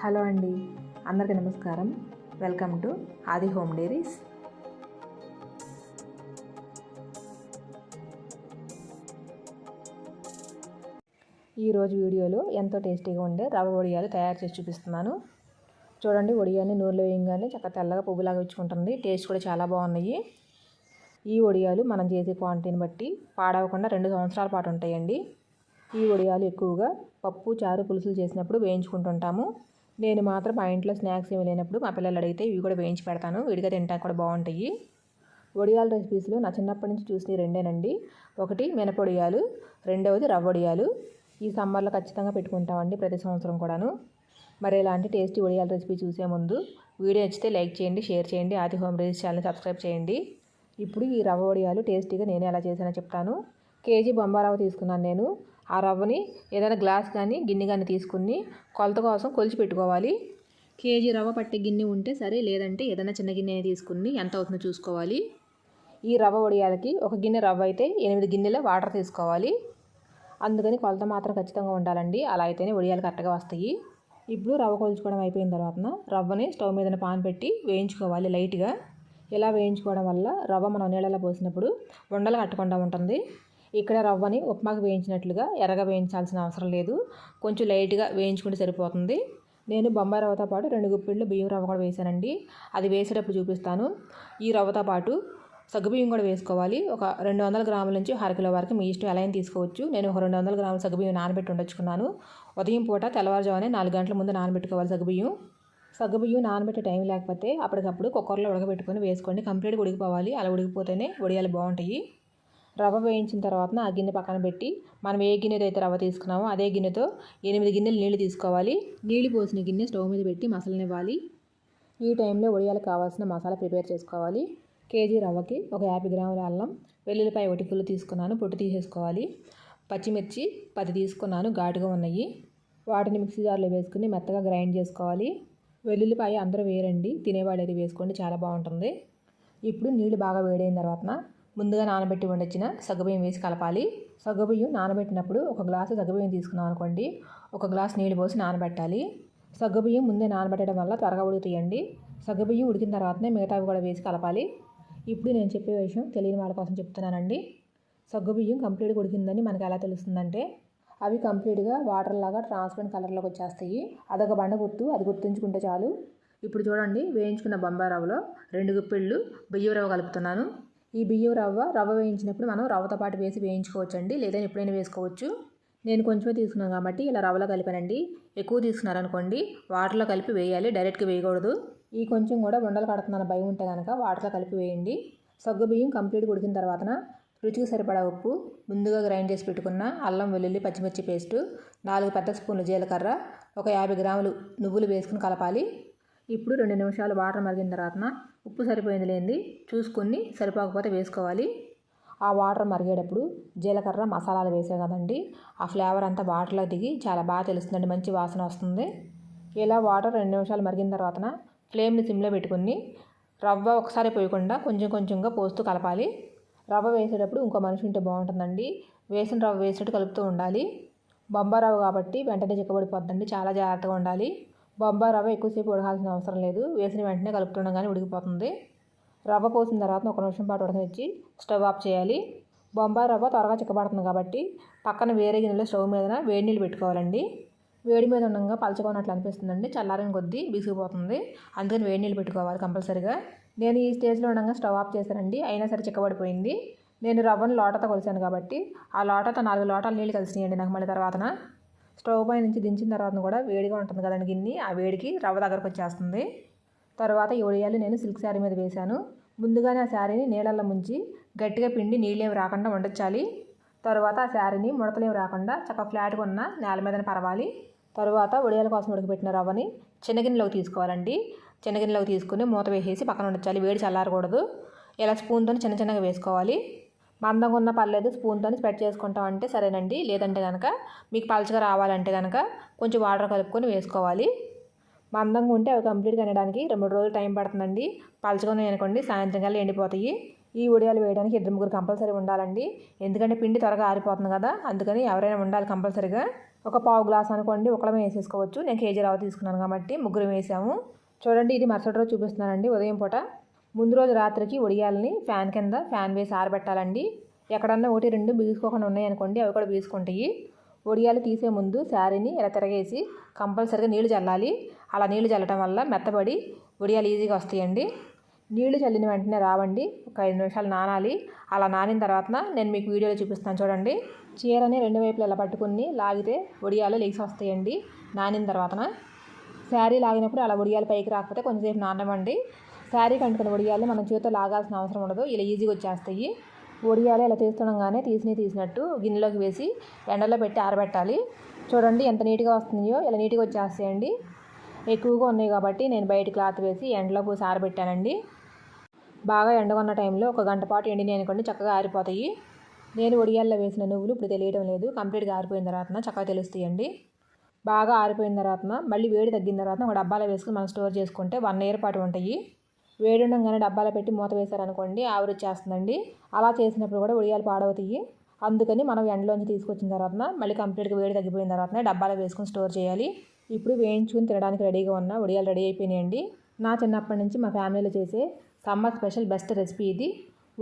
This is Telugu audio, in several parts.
హలో అండి అందరికీ నమస్కారం. Welcome to Aadi home diaries. ఈరోజు వీడియోలో ఎంతో టేస్టీగా ఉండే రవ్వ వడియాలు తయారు చేసి చూపిస్తున్నాను. చూడండి వడియాన్ని నూనెలో వేయంగానే చక్కగా తెల్లగా పువ్వులాగా ఇచ్చుకుంటుంది టేస్ట్ కూడా చాలా బాగున్నాయి. ఈ వడియాలు మనం చేసే క్వాంటిటీని బట్టి పాడవకుండా రెండు సంవత్సరాల పాటు ఉంటాయండి. ఈ వడియాలు ఎక్కువగా పప్పు చారు పులుసులు చేసినప్పుడు వేయించుకుంటుంటాము. నేను మాత్రం మా ఇంట్లో స్నాక్స్ ఏమి లేనప్పుడు మా పిల్లలు అడిగితే ఇవి కూడా వేయించి పెడతాను. విడిగా తింటానికి కూడా బాగుంటాయి. వడియాల రెసిపీస్లో నా చిన్నప్పటి నుంచి చూసిన రెండేనండి. ఒకటి మినపొడియాలు రెండవది రవ్వొడియాలు. ఈ సమ్మర్లో ఖచ్చితంగా పెట్టుకుంటామండి ప్రతి సంవత్సరం కూడాను. మరి ఇలాంటి టేస్టీ వడియాల రెసిపీ చూసే ముందు వీడియో నచ్చితే లైక్ చేయండి షేర్ చేయండి ఆది హోమ్ రెసిపీ ఛానల్ సబ్స్క్రైబ్ చేయండి. ఇప్పుడు ఈ రవ్వ వడియాలు టేస్టీగా నేను ఎలా చేసానో చెప్తాను. కేజీ బొంబారవ్వ తీసుకున్నాను నేను. ఆ రవ్వని ఏదైనా గ్లాస్ కానీ గిన్నె కానీ తీసుకుని కొలత కోసం కొలిచి పెట్టుకోవాలి. కేజీ రవ్వ పట్టే గిన్నె ఉంటే సరే లేదంటే ఏదైనా చిన్న గిన్నె తీసుకుని ఎంత అవుతుందో చూసుకోవాలి. ఈ రవ్వ వడియాలకి ఒక గిన్నె రవ్వ అయితే ఎనిమిది గిన్నెల వాటర్ తీసుకోవాలి. అందుకని కొలత మాత్రం ఖచ్చితంగా ఉండాలండి. అలా అయితేనే వడియాలు కరెక్ట్గా వస్తాయి. ఇప్పుడు రవ్వ కొలుచుకోవడం అయిపోయిన తర్వాత రవ్వని స్టవ్ మీద పాన్ పెట్టి వేయించుకోవాలి లైట్గా. ఇలా వేయించుకోవడం వల్ల రవ్వ మనం నీళ్ళలో పోసినప్పుడు ఉండలు కట్టకుండా ఉంటుంది. ఇక్కడ రవ్వని ఉప్మాకు వేయించినట్లుగా ఎర్రగా వేయించాల్సిన అవసరం లేదు. కొంచెం లైట్గా వేయించుకుంటే సరిపోతుంది. నేను బొంబాయి రవ్వతో పాటు రెండు గుప్పిళ్ళు బియ్యం రవ్వ కూడా వేసానండి. అది వేసేటప్పుడు చూపిస్తాను. ఈ రవ్వతో పాటు సగ్గుబియ్యం కూడా వేసుకోవాలి. ఒక రెండు వందల గ్రాముల నుంచి అరకిలో వరకు మీ ఇష్టం ఎలా అయినా తీసుకోవచ్చు. నేను ఒక రెండు వందల గ్రాముల సగ్గుబియ్యం నానబెట్టి ఉండొచ్చుకున్నాను. ఉదయం పూట తెల్లవారుజామునే నాలుగు గంటల ముందు నానబెట్టుకోవాలి సగ్గుబియ్యం సగ్గుబియ్యం నానబెట్టే టైం లేకపోతే అప్పటికప్పుడు కుక్కర్లో ఉడకబెట్టుకొని వేసుకోండి. కంప్లీట్గా ఉడికిపోవాలి. అలా ఉడికిపోతేనే వడియాలు బాగుంటాయి. రవ్వ వేయించిన తర్వాత ఆ గిన్నె పక్కన పెట్టి మనం ఏ గిన్నెతో అయితే రవ్వ తీసుకున్నామో అదే గిన్నెతో ఎనిమిది గిన్నెలు నీళ్ళు తీసుకోవాలి. నీళ్ళు పోసిన గిన్నె స్టవ్ మీద పెట్టి మసాలానివ్వాలి. ఈ టైంలో ఒడియాలకు కావాల్సిన మసాలా ప్రిపేర్ చేసుకోవాలి. కేజీ రవ్వకి ఒక యాభై గ్రాముల అల్లం వెల్లుల్లిపాయ ఒకటి ఫుల్ తీసుకున్నాను పొట్టు తీసేసుకోవాలి. పచ్చిమిర్చి పది తీసుకున్నాను ఘాటుగా ఉన్నాయి. వాటిని మిక్సీ జార్లో వేసుకుని మెత్తగా గ్రైండ్ చేసుకోవాలి. వెల్లుల్లిపాయ అందరూ వేరండి తినేవాళ్ళు వేసుకోండి చాలా బాగుంటుంది. ఇప్పుడు నీళ్ళు బాగా వేడైన తర్వాత ముందుగా నానబెట్టి వండించిన సగ్గుబియ్యం వేసి కలపాలి. సగ్గుబియ్యం నానబెట్టినప్పుడు ఒక గ్లాసు సగ్గుబియ్యం తీసుకున్నాం అనుకోండి. ఒక గ్లాస్ నీళ్ళు పోసి నానబెట్టాలి. సగ్గుబియ్యం ముందే నానబెట్టడం వల్ల త్వరగా ఉడుకుతాయండి. సగ్గుబియ్యం ఉడికిన తర్వాతనే మిగతావి కూడా వేసి కలపాలి. ఇప్పుడు నేను చెప్పే విషయం తెలియని వాళ్ళ కోసం చెప్తున్నానండి. సగ్గుబియ్యం కంప్లీట్గా ఉడికిందని మనకు ఎలా తెలుస్తుందంటే అవి కంప్లీట్గా వాటర్ లాగా ట్రాన్స్పరెంట్ కలర్లోకి వచ్చేస్తాయి. అదొక బండ గుర్తు అది గుర్తుంచుకుంటే చాలు. ఇప్పుడు చూడండి వేయించుకున్న బొంబాయి రవ్వలో రెండు గుప్పిళ్ళు బియ్యం రవ్వ కలుపుతున్నాను. ఈ బియ్యం రవ్వ రవ్వ వేయించినప్పుడు మనం రవ్వతో పాటు వేసి వేయించుకోవచ్చండి. లేదా ఎప్పుడైనా వేసుకోవచ్చు. నేను కొంచెమే తీసుకున్నాను కాబట్టి ఇలా రవ్వలో కలిపానండి. ఎక్కువ తీసుకున్నారనుకోండి వాటర్లో కలిపి వేయాలి. డైరెక్ట్గా వేయకూడదు. ఈ కొంచెం కూడా ఉండలు కడుతున్నాను భయం ఉంటే కనుక వాటర్లో కలిపి వేయండి. సగ్గు బియ్యం కంప్లీట్ ఉడికిన తర్వాత రుచికి సరిపడా ఉప్పు ముందుగా గ్రైండ్ చేసి పెట్టుకున్న అల్లం వెల్లుల్లి పచ్చిమిర్చి పేస్టు నాలుగు పెద్ద స్పూన్లు జీలకర్ర ఒక యాభై గ్రాములు నువ్వులు వేసుకుని కలపాలి. ఇప్పుడు రెండు నిమిషాలు వాటర్ మరిగిన తర్వాత ఉప్పు సరిపోయింది లేనిది చూసుకుని సరిపోకపోతే వేసుకోవాలి. ఆ వాటర్ మరిగేటప్పుడు జీలకర్ర మసాలాలు వేసే కదండి. ఆ ఫ్లేవర్ అంతా వాటర్లో దిగి చాలా బాగా తెలుస్తుందండి. మంచి వాసన వస్తుంది. ఇలా వాటర్ రెండు నిమిషాలు మరిగిన తర్వాత ఫ్లేమ్ని సిమ్లో పెట్టుకుని రవ్వ ఒకసారి పోయకుండా కొంచెం కొంచెంగా పోస్తూ కలపాలి. రవ్వ వేసేటప్పుడు ఇంకో మనిషి ఉంటే బాగుంటుందండి. వేసిన రవ్వ వేసినట్టు కలుపుతూ ఉండాలి. బొంబాయి రవ్వ కాబట్టి వెంటనే చిక్కబడిపోద్దండి. చాలా జాగ్రత్తగా ఉండాలి. బొంబాయి రవ్వ ఎక్కువసేపు ఉడకాల్సిన అవసరం లేదు. వేసిన వెంటనే కలుపుతుండగానే ఉడికిపోతుంది. రవ్వ పోసిన తర్వాత ఒక నిమిషం పాటు ఉడకనిచ్చి స్టవ్ ఆఫ్ చేయాలి. బొంబాయి రవ్వ త్వరగా చిక్కబడుతుంది కాబట్టి పక్కన వేరే గిన్నెలో స్టవ్ మీద వేడి నీళ్ళు పెట్టుకోవాలండి. వేడి మీద ఉండగా పలచుకున్నట్లు అనిపిస్తుందండి. చల్లారిన కొద్దీ బిసిగిపోతుంది. అందుకని వేడి నీళ్ళు పెట్టుకోవాలి కంపల్సరీగా. నేను ఈ స్టేజ్లో ఉండగా స్టవ్ ఆఫ్ చేశానండి. అయినా సరే చిక్కబడిపోయింది. నేను రవ్వను లోటతో కొలిసాను కాబట్టి ఆ లోటతో నాలుగు లోటాలు నీళ్ళు కలిసినాయండి నాకు మళ్ళీ తర్వాతన. స్టవ్ పై నుంచి దించిన తర్వాత కూడా వేడిగా ఉంటుంది కదండి గిన్నె. ఆ వేడికి రవ్వ దగ్గరకు వచ్చేస్తుంది. తర్వాత ఈ ఉడియాలు నేను సిల్క్ శారీ మీద వేశాను. ముందుగానే ఆ శారీని నీళ్ళల్లో ముంచి గట్టిగా పిండి నీళ్ళేవి రాకుండా వండించాలి. తర్వాత ఆ శారీని ముడతలేవి రాకుండా చక్కగా ఫ్లాట్గా ఉన్న నేల మీదనే పరవాలి. తర్వాత ఉడియాల కోసం ఉడకబెట్టిన రవ్వని చిన్నగిన్నెలోకి తీసుకోవాలండి. చిన్నగిన్నెలోకి తీసుకుని మూత వేసేసి పక్కన ఉండాలి వేడి చల్లారకూడదు. ఇలా స్పూన్తో చిన్న చిన్నగా వేసుకోవాలి. మందంగా ఉన్న పర్లేదు స్పూన్తో స్ప్రెడ్ చేసుకుంటాం అంటే సరేనండి. లేదంటే కనుక మీకు పలచగా రావాలంటే కనుక కొంచెం వాటర్ కలుపుకొని వేసుకోవాలి. మందంగా ఉంటే అవి కంప్లీట్గా అనడానికి రెండు రోజులు టైం పడుతుందండి. పలచగా అనుకోండి సాయంత్రం కల్లా ఎండిపోతాయి. ఈ ఉడియాలు వేయడానికి ఇద్దరు ముగ్గురు కంపల్సరీ ఉండాలండి. ఎందుకంటే పిండి త్వరగా ఆరిపోతుంది కదా అందుకని ఎవరైనా ఉండాలి కంపల్సరీగా. ఒక పావు గ్లాస్ అనుకోండి ఒకళ్ళమే వేసేసుకోవచ్చు. నేను కేజీ రవ్వ తీసుకున్నాను కాబట్టి ముగ్గురు వేసాము. చూడండి ఇది మరుసటి రోజు చూపిస్తున్నానండి ఉదయం పూట. ముందు రోజు రాత్రికి ఉడియాలని ఫ్యాన్ కింద ఫ్యాన్ వేసి ఆరబెట్టాలండి. ఎక్కడన్నా ఒకటి రెండు బిగుసుకోకుండా ఉన్నాయనుకోండి అవి కూడా బీసుకుంటాయి ఒడియాలు తీసే ముందు శారీని ఇలా తిరగేసి కంపల్సరీగా నీళ్ళు చల్లాలి. అలా నీళ్ళు చల్లటం వల్ల మెత్తబడి ఒడియాలు ఈజీగా వస్తాయండి. నీళ్ళు చల్లిన వెంటనే రావండి. ఒక ఐదు నిమిషాలు నానాలి. అలా నానిన తర్వాత నేను మీకు వీడియోలో చూపిస్తాను చూడండి. చీరని రెండు వైపులు ఇలా పట్టుకుని లాగితే ఒడియాలు లేచి వస్తాయండి. నానిన తర్వాతన శారీ లాగినప్పుడు అలా ఒడియాలు పైకి రాకపోతే కొంచెంసేపు నానమండి. శారీ కంటుకున్న ఒడియాలు మనం చేతితో లాగాల్సిన అవసరం ఉండదు. ఇలా ఈజీగా వచ్చేస్తాయి. ఒడియాలు ఇలా తీస్తుండగానే తీసినవి తీసినట్టు గిన్నెలోకి వేసి ఎండలో పెట్టి ఆరబెట్టాలి. చూడండి ఎంత నీట్గా వస్తుందో ఇలా నీట్గా వచ్చేస్తాయండి. ఎక్కువగా ఉన్నాయి కాబట్టి నేను బయట క్లాత్ వేసి ఎండలో పోసి ఆరబెట్టానండి. బాగా ఎండగొన్న టైంలో ఒక గంట పాటు ఎండినాయి అనుకోండి చక్కగా ఆరిపోతాయి. నేను ఒడియాల్లో వేసిన నువ్వులు ఇప్పుడు తెలియడం లేదు. కంప్లీట్గా ఆరిపోయిన తర్వాత చక్కగా తెలుస్తాయండి. బాగా ఆరిపోయిన తర్వాత మళ్ళీ వేడి తగ్గిన తర్వాత ఒక డబ్బాలో వేసుకుని మనం స్టోర్ చేసుకుంటే వన్ ఇయర్ పాటు ఉంటాయి. వేడి డబ్బాలో పెట్టి మూత వేశారనుకోండి ఆవిరి వచ్చేస్తుందండి అలా చేసినప్పుడు కూడా ఉడియాలు పాడవుతాయి. అందుకని మనం ఎండలోంచి తీసుకొచ్చిన తర్వాత మళ్ళీ కంప్లీట్గా వేడి తగ్గిపోయిన తర్వాత డబ్బాలో వేసుకొని స్టోర్ చేయాలి. ఇప్పుడు వేయించుకుని తినడానికి రెడీగా ఉన్న ఉడియాలు రెడీ అయిపోయినాయండి. నా చిన్నప్పటి నుంచి మా ఫ్యామిలీలో చేసే సమ్మర్ స్పెషల్ బెస్ట్ రెసిపీ ఇది.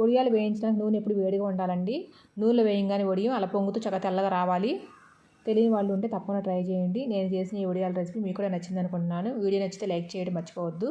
ఉడియాలు వేయించడానికి నూనె ఎప్పుడు వేడిగా ఉండాలండి. నూనెలో వేయంగానే ఉడియం అలా పొంగుతూ చక్కగా తెల్లగా రావాలి. తెలియని వాళ్ళు ఉంటే తప్పకుండా ట్రై చేయండి. నేను చేసిన ఈ ఉడియాల రెసిపీ మీకు కూడా నచ్చింది అనుకుంటున్నాను వీడియో నచ్చితే లైక్ చేయడం మర్చిపోవద్దు.